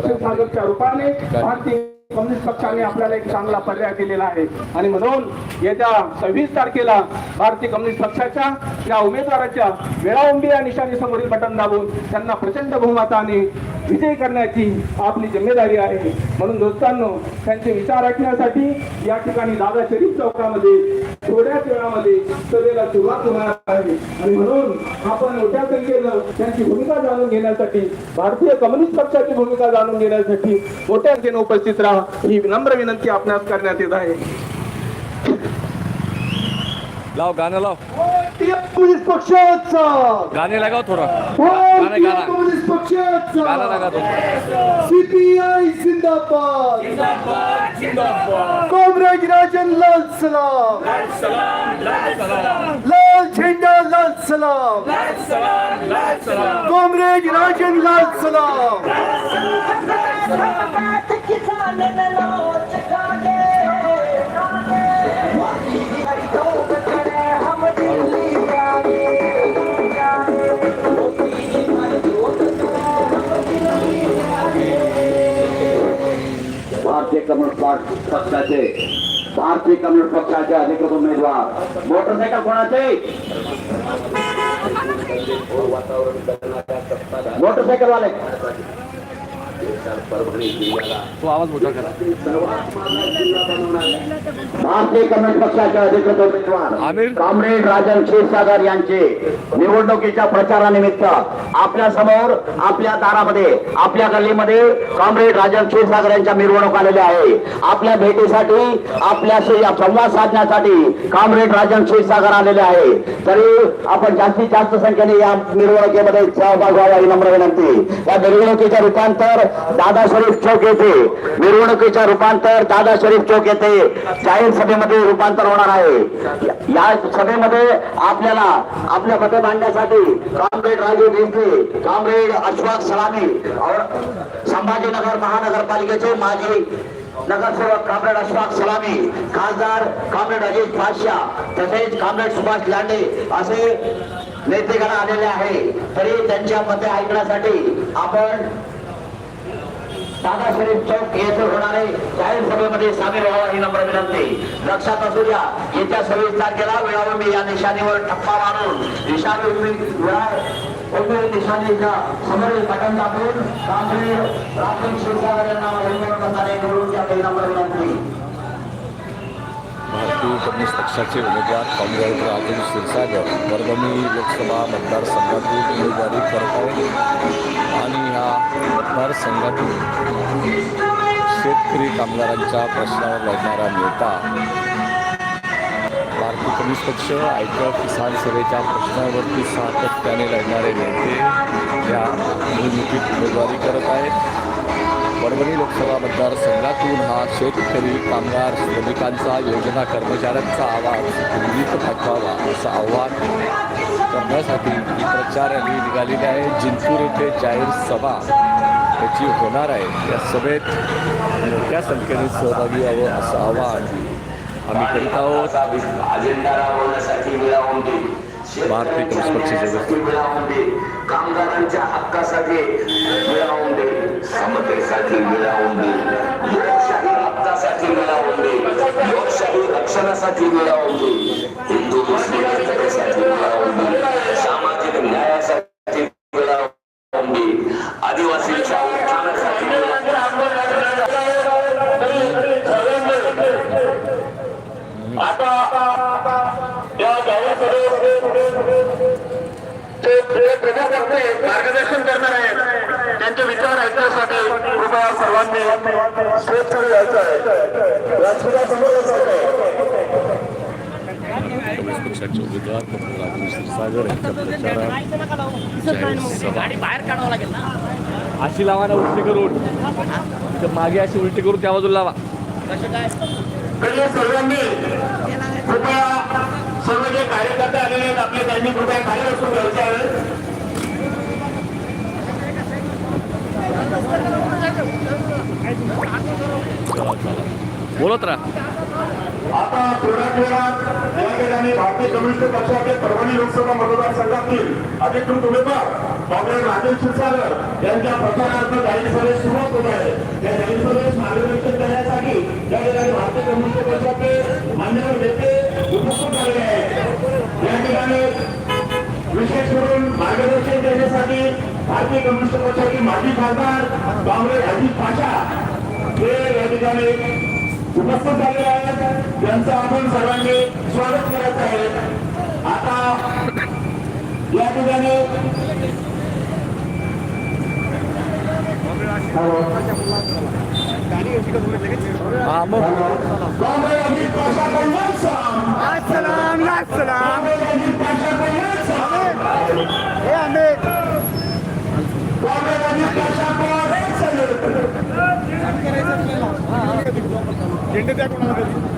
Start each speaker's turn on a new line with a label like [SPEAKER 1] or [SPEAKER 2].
[SPEAKER 1] क्षीरसागरच्या रूपाने भारतीय कम्युनिस्ट पक्षाने आपल्याला एक चांगला पर्याय दिलेला आहे. आणि म्हणून येत्या सव्वीस तारखेला भारतीय कम्युनिस्ट पक्षाच्या या उमेदवाराच्या वेळावंबी या निशाणी समोरील बटन दाबून त्यांना प्रचंड बहुमताने विजयी करण्याची आपली जिम्मेदारी आहे. म्हणून दोस्तांनो त्यांचे विचार ऐकण्यासाठी या ठिकाणी दादा शरीफ चौकामध्ये थोड्याच वेळामध्ये सभेला सुरुवात होणार आहे. आणि म्हणून आपण मोठ्या संख्येनं त्यांची भूमिका जाणून घेण्यासाठी भारतीय कम्युनिस्ट पक्षाची भूमिका जाणून घेण्यासाठी मोठ्या संख्येनं उपस्थित राहा. ही विनम्र विनंती आपणास करण्यात येत आहे.
[SPEAKER 2] लाव गाणं लाव.
[SPEAKER 3] भारतीय कम्युनिस्ट पक्षाचा
[SPEAKER 2] गाणे लगाव थोडं गाणं
[SPEAKER 3] भारतीय
[SPEAKER 2] गाणं
[SPEAKER 3] कम्युनिस्ट
[SPEAKER 2] गाणं लगा
[SPEAKER 3] पक्षाचा
[SPEAKER 2] तो
[SPEAKER 3] सीपीआय जिंदाबाद कामराज राजन लाल सलाम लाल झेंडा लाल सलाम कामरेज राजन लाल सलाम
[SPEAKER 4] भारतीय कम्युनिस्ट पक्षाचे भारतीय कम्युनिस्ट पक्षाचे अधिकृत उमेदवार. मोटरसायकल कोणाचे? मोटरसायकल वाले
[SPEAKER 2] तो आवाज मोठा करा.
[SPEAKER 4] भारतीय कम्युनिस्ट पक्षाचे अधिकृत उमेदवार. कामरेड राजन क्षीरसागर यांचे निवडणुकीच्या प्रचारानिमित्त आपल्यासमोर आपल्या दारामध्ये आपल्या गल्लीमध्ये कामरेड राजन क्षीरसागर यांच्या मिरवणूक आलेल्या आहे. आपल्या भेटीसाठी आपल्याशी संवाद साधण्यासाठी कामरेड राजन क्षीरसागर आलेले आहे. तरी आपण जास्तीत जास्त संख्येने या मिरवणुकीमध्ये सहभाग व्हावा ही नम्र विनंती. या मिरवणुकीचे रूपांतर दादा शरीफ चौक येथे. मिरवणुकीच्या रूपांतर दादा शरीफ चौक येथे. जाहीर सभेमध्ये रूपांतर होणार आहे. या सभेमध्ये आपल्याला आपल्या मते मांडण्यासाठी कॉम्रेड राजू देसले कॉम्रेड अश्वास सलामी संभाजीनगर महानगरपालिकेचे माजी नगरसेवक कॉम्रेड अशफाक सलामी खासदार कॉम्रेड अजित पाशा तसेच कॉम्रेड सुभाष लांडे असे नेतेगण आलेले आहे. तरी त्यांच्या मते ऐकण्यासाठी आपण दादा शरीफ चौक येथे होणारे जाहीर सभेमध्ये सामील व्हावा ही नम्र विनंती. लक्षात असू द्या येत्या सव्वीस तारखेला वेळावंबी या निशाणीवर टप्पा मारून निशाणी निशाणीच्या समोरील बटन दाखवून कांबळे रामसिंग क्षीरसागर यांना निवडून द्या नम्र विनंती.
[SPEAKER 2] भारतीय कम्युनिस्ट पक्षाचे उमेदवार कॉम्रेड राजन क्षीरसागर वर्गणी लोकसभा मतदारसंघातून उमेदवारी करत आहेत. आणि ह्या मतदारसंघातून शेतकरी कामगारांच्या प्रश्नावर लढणारा नेता भारतीय कम्युनिस्ट पक्ष आयकर किसान सेवेच्या प्रश्नावरती सातत्याने लढणारे नेते या निवडणुकीत उमेदवारी करत आहेत. परभणी लोकसभा मतदारसंघातून हा शेतकरी कामगार श्रमिकांचा योजना कर्मचाऱ्यांचा आवाज दिल्लीत पाठवावा असं आव्हान करण्यासाठी ही प्रचार रॅली निघालेली आहे. जिंतूर येथे जाहीर सभा याची होणार आहे. या सभेत मोठ्या संख्येने सहभागी व्हावं असं आवाहन आम्ही करीत आहोत.
[SPEAKER 4] अजेंडा राबवण्यासाठी मिळावून
[SPEAKER 2] भारतीय कम्युनिस्ट पक्षाचे
[SPEAKER 4] कामगारांच्या हक्कासाठी मिळावून दे. समतेसाठी मिळावून दे. लोकशाही हक्कासाठी मिळावून दे. लोकशाही रक्षणासाठी मिळावून दे. हिंदू मुस्लिम एकतेसाठी मिळावून दे सामाजिक न्यायासाठी मिळावून दे आदिवासींच्या उत्थानासाठी मिळावून
[SPEAKER 3] मार्गदर्शन करणार आहेत त्यांचे विचार ऐकण्यासाठी कृपया सर्वांनी स्टेजकडे यायचं आहे. यायचं आहे.
[SPEAKER 2] अशी लावा ना उलटी करून मागे अशी उलटी करून त्या बाजूला लावा.
[SPEAKER 3] सर्वांनी कृपया सर्व जे कार्यकर्ते आलेले आहेत आपले त्यांनी कृपया खाली बसून घ्यायचे आहे
[SPEAKER 2] बोलत राहा.
[SPEAKER 3] आता थोड्याच वेळात या ठिकाणी भारतीय कम्युनिस्ट पक्षाचे परभणी लोकसभा मतदारसंघातील अधिकृत उमेदवार कॉम्रेड राजन क्षीरसागर यांच्या प्रचारार्थ जाहीर सभेस सुरुवात होत आहे. या जाहीर सभेस मार्गदर्शन करण्यासाठी या ठिकाणी भारतीय कम्युनिस्ट पक्षाचे मान्यवर नेते उपस्थित झाले आहेत. या ठिकाणी विशेष करून मार्गदर्शन देण्यासाठी भारतीय कम्युनिस्ट पक्षाचे माजी खासदार काँग्रेस अजित पाशा हे या ठिकाणी उपस्थित झाले आहेत. त्यांचं आपण सर्वांनी स्वागत करत आहे आता या ठिकाणी
[SPEAKER 2] हा मग
[SPEAKER 3] कॉम्रेड अजित पाशा कल्याण साम
[SPEAKER 5] सलाम या सलाम
[SPEAKER 3] कॉम्रेड अजित पाशा कल्याण साम
[SPEAKER 5] हे आम्ही
[SPEAKER 3] कॉम्रेड अजित पाशा को रेड सॅल्यूट
[SPEAKER 5] झेंडे द्या कोणाला तरी